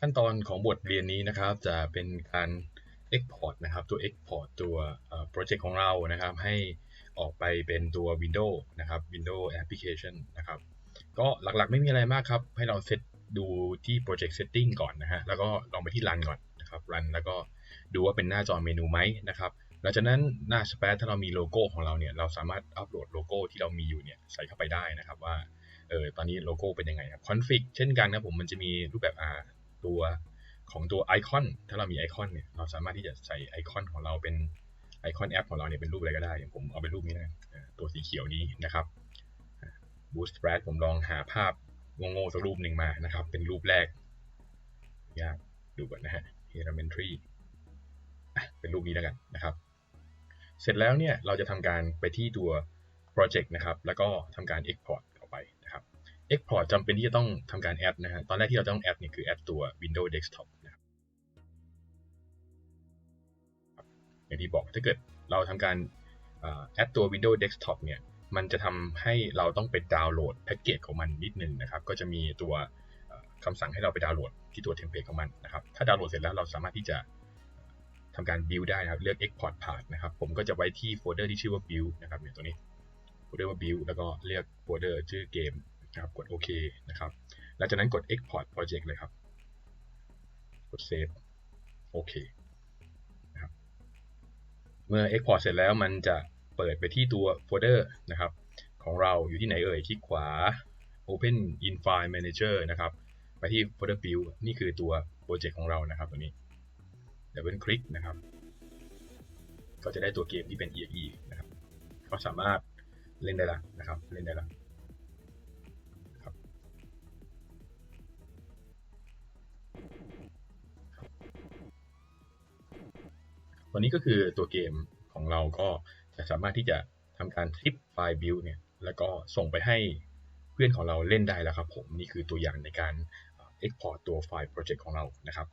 ขั้นตอนของบทเรียนนี้นะครับจะเป็นการ Export นะครับ ตัว Export ตัวโปรเจกต์ของเรานะครับ ให้ออกไปเป็นตัว Windows นะครับ Windows Application นะครับ ก็หลักๆไม่มีอะไรมากครับ ให้เราเซตดูที่ Project Setting ก่อนนะฮะแล้วก็ลองไปที่ Run ก่อนนะครับ Run แล้วก็ดูว่าเป็นหน้าจอเมนูไหมนะครับหลังจากนั้นหน้าสเปซถ้าเรามีโลโก้ของเราเนี่ยเราสามารถอัปโหลดโลโก้ที่เรามีอยู่เนี่ยใส่เข้าไปได้นะครับว่าเออตอนนี้โลโก้เป็นยังไงครับคอนฟิกเช่นกันนะผมมันจะมีรูปแบบอ่า ตัวของตัวไอคอนถ้าเรามีไอคอนเนี่ยเราสามารถที่จะใส่ไอคอนของเราเป็นไอคอนแอปของเราเนี่ยเป็นรูปอะไรก็ได้อย่างผมเอาเป็นรูปนี้นะตัวสีเขียวนี้นะครับ Boost Spread ผมลองหาภาพโง่ๆสักรูปหนึ่งมานะครับ เป็นรูปแรกยากดูก่อนนะฮะ Elementary เป็นรูปนี้แล้วกันนะครับ เสร็จแล้วเนี่ยเราจะทำการไปที่ตัว project นะครับ แล้วก็ทำการ export export จำเป็นที่จะต้องทำการ add นะฮะ ตอนแรกที่เราต้อง add เนี่ยคือ add ตัว Windows Desktop นะครับอย่างที่บอกถ้าเกิดเราทำการ add ตัว Windows Desktop เนี่ยมันจะทำให้เราต้องไปดาวน์โหลดแพ็กเกจของมันนิดนึงนะครับ ก็จะมีตัวคำสั่งให้เราไปดาวน์โหลดที่ตัวเทมเพลตของมันนะครับ ถ้าดาวน์โหลดเสร็จแล้วเราสามารถที่จะทำการ build ได้นะครับ เลือก export path นะครับ ผมก็จะไว้ที่โฟลเดอร์ที่ชื่อว่า build นะครับเนี่ยตัวนี้ โฟลเดอร์ว่า build แล้วก็เลือกโฟลเดอร์ชื่อเกม นะครับกดโอเคนะครับหลังจากนั้นกด export project เลยครับ กด save โอเคนะครับเมื่อ export เสร็จแล้วมันจะเปิดไปที่ตัวโฟลเดอร์นะครับของเราอยู่ที่ไหนเอ่ยคลิกขวา open in file manager นะครับไปที่โฟลเดอร์ build นี่คือตัวโปรเจกต์ของเรานะครับตัวนี้ดับเบิลคลิกนะครับ ก็จะได้ตัวเกมที่เป็น exe นะครับก็สามารถเล่นได้ละนะครับ เล่นได้ละ วนี้ก็คือตัวเกมของเราก็จะสามารถที่จะทำการทริปไฟล์บิลเนี่ยแล้วก็ส่งไปให้เพื่อนของเราเล่นได้แล้วครับผม นี่คือตัวอย่างในการ export ตัวไฟล์โปรเจกต์ของเรานะครับ